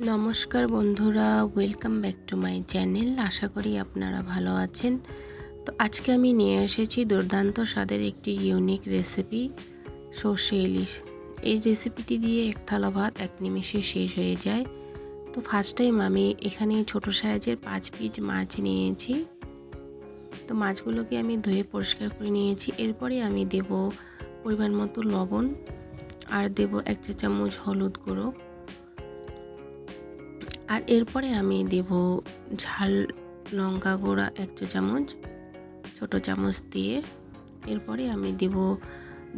নমস্কার বন্ধুরা welcome back to my channel আশা করি আপনারা ভালো আছেন। তো আজকে আমি নিয়ে এসেছি দুর্দান্ত স্বাদের একটি ইউনিক রেসিপি সর্ষে ইলিশ। এই রেসিপিটি দিয়ে এক থালা ভাত এক নিমিষে শেষ হয়ে যায়। তো ফার্স্ট টাইম আমি এখানে ছোট সাইজের পাঁচ পিস মাছ নিয়েছি। তো মাছগুলোকে আমি ধুয়ে পরিষ্কার করে নিয়েছি। এরপরে আমি দেব পরিমাণ মতো লবণ আর দেব এক চা চামচ হলুদ গুঁড়ো। আর এরপরে আমি দেব ঝাল লঙ্কা গুঁড়া এক চা চামচ, ছোটো চামচ দিয়ে। এরপরে আমি দেব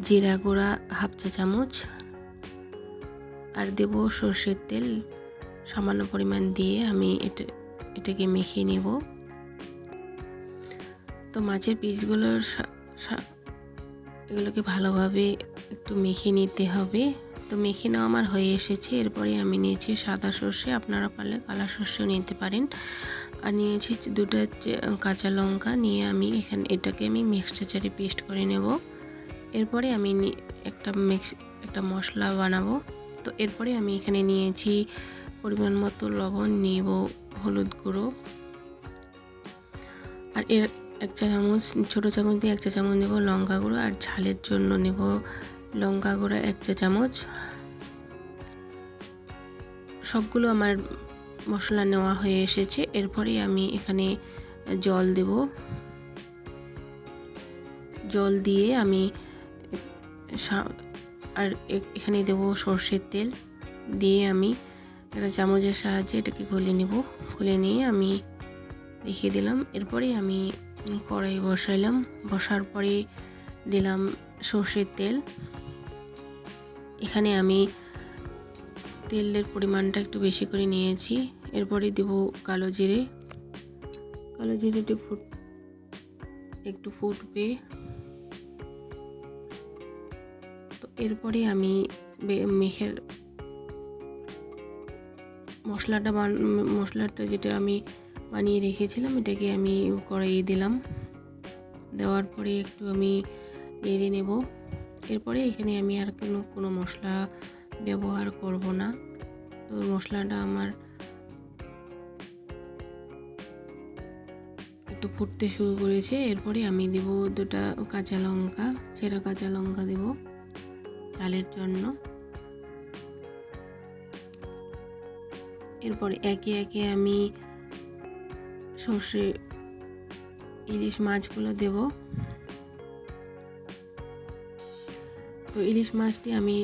জিরা গুঁড়া হাফ চা চামচ আর দেব সর্ষের তেল। সামান্য পরিমাণ দিয়ে আমি এটা, এটাকে মেখে নেব। তো মাছের পিসগুলোর এগুলোকে ভালোভাবে একটু মেখে নিতে হবে। তো মেখে নেওয়া আমার হয়ে এসেছে। এরপরে আমি নিয়েছি সাদা সর্ষে, আপনারা পারলে কালা সর্ষেও নিতে পারেন। আর নিয়েছি দুটো কাঁচা লঙ্কা নিয়ে আমি এখানে, এটাকে আমি মিক্সচারে পেস্ট করে নেব। এরপরে আমি একটা মিক্স, একটা মশলা বানাবো। তো এরপরে আমি এখানে নিয়েছি পরিমাণ মতো লবণ, নিব হলুদ গুঁড়ো। আর এর এক চা চামচ ছোটো চামচ দিয়ে এক চা চামচ নেব লঙ্কা গুঁড়ো। আর ঝালের জন্য নেব লঙ্কা গুঁড়ো এক চা চামচ। সবগুলো আমার মশলা নেওয়া হয়ে এসেছে। এরপরে আমি এখানে জল দেব। জল দিয়ে আমি আর এখানে দেব সর্ষের তেল। দিয়ে আমি একটা চামচের সাহায্যে এটাকে গলে নেব। গলে নিয়ে আমি রেখে দিলাম। এরপরে আমি কড়াই বসাইলাম। বসার পরে দিলাম সর্ষের তেল। এখানে আমি তেলের পরিমাণটা একটু বেশি করে নিয়েছি। এরপরে দেব কালো জিরে। কালো জিরেটি ফুট, একটু ফুটবে। তো এরপরে আমি মেখের মশলাটা বান, মশলাটা যেটা আমি বানিয়ে রেখেছিলাম, এটাকে আমি কড়াইয়ে দিলাম। দেওয়ার পরে একটু আমি নেড়ে নেব। এরপরে এখানে আমি আর কোনো কোনো মশলা ব্যবহার করব না। তো মশলাটা আমার একটু ফুটতে শুরু করেছে। এরপরে আমি দেব দুটা কাঁচা লঙ্কা ছেঁড়া কাঁচা লঙ্কা দেব চালের জন্য। এরপরে একে একে আমি সর্ষে, ইলিশ মাছগুলো দেব। তো ইলিশ মাছটি আমি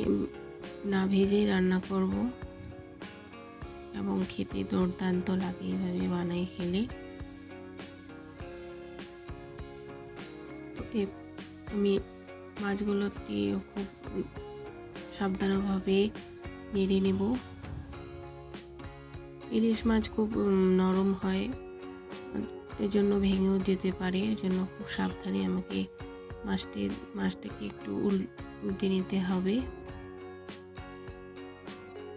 না ভেজেই রান্না করব এবং খেতে দুর্দান্ত লাগে এভাবে বানাই খেলে। আমি মাছগুলোকে খুব সাবধানভাবে নেড়ে নেব। ইলিশ মাছ খুব নরম হয়। এজন্য ভেঙেও যেতে পারে, এজন্য খুব সাবধানে আমাকে মাছটি, মাছটাকে একটু উল্টে নিতে হবে।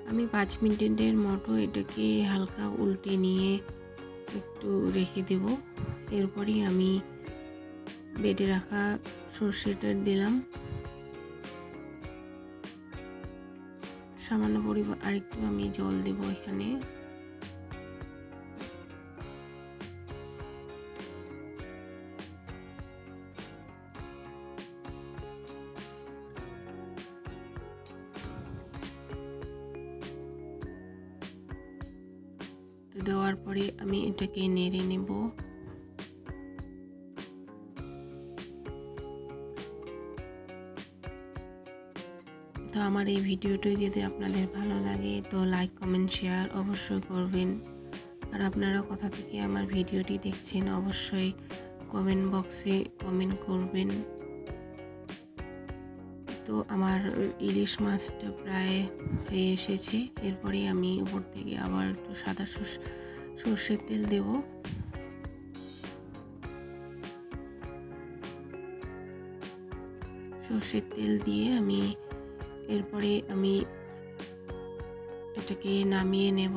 আমি পাঁচ মিনিটের মতো এটাকে হালকা উল্টে নিয়ে একটু রেখে দেব। এরপরই আমি বেটে রাখা সর্ষেটা দিলাম। সামান্য পরিমাণ আরেকটু আমি জল দেব এখানে। তো দেওয়ার পরে আমি এটাকে নেড়ে নেব। তো আমার এই ভিডিওটি যদি আপনাদের ভালো লাগে, তো লাইক, কমেন্ট, শেয়ার অবশ্যই করবেন। আর আপনারা কোথা থেকে আমার ভিডিওটি দেখছেন, অবশ্যই কমেন্ট বক্সে কমেন্ট করবেন। তো আমার ইলিশ মাছটা প্রায় হয়ে এসেছে। এরপরে আমি উপর থেকে আবার একটু সাদা সর্ষের তেল দেব। সর্ষের তেল দিয়ে আমি এরপরে আমি এটাকে নামিয়ে নেব।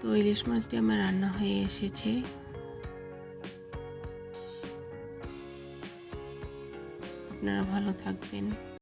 তো ইলিশ মাছটি আমার রান্না হয়ে এসেছে। আপনারা ভালো থাকবেন।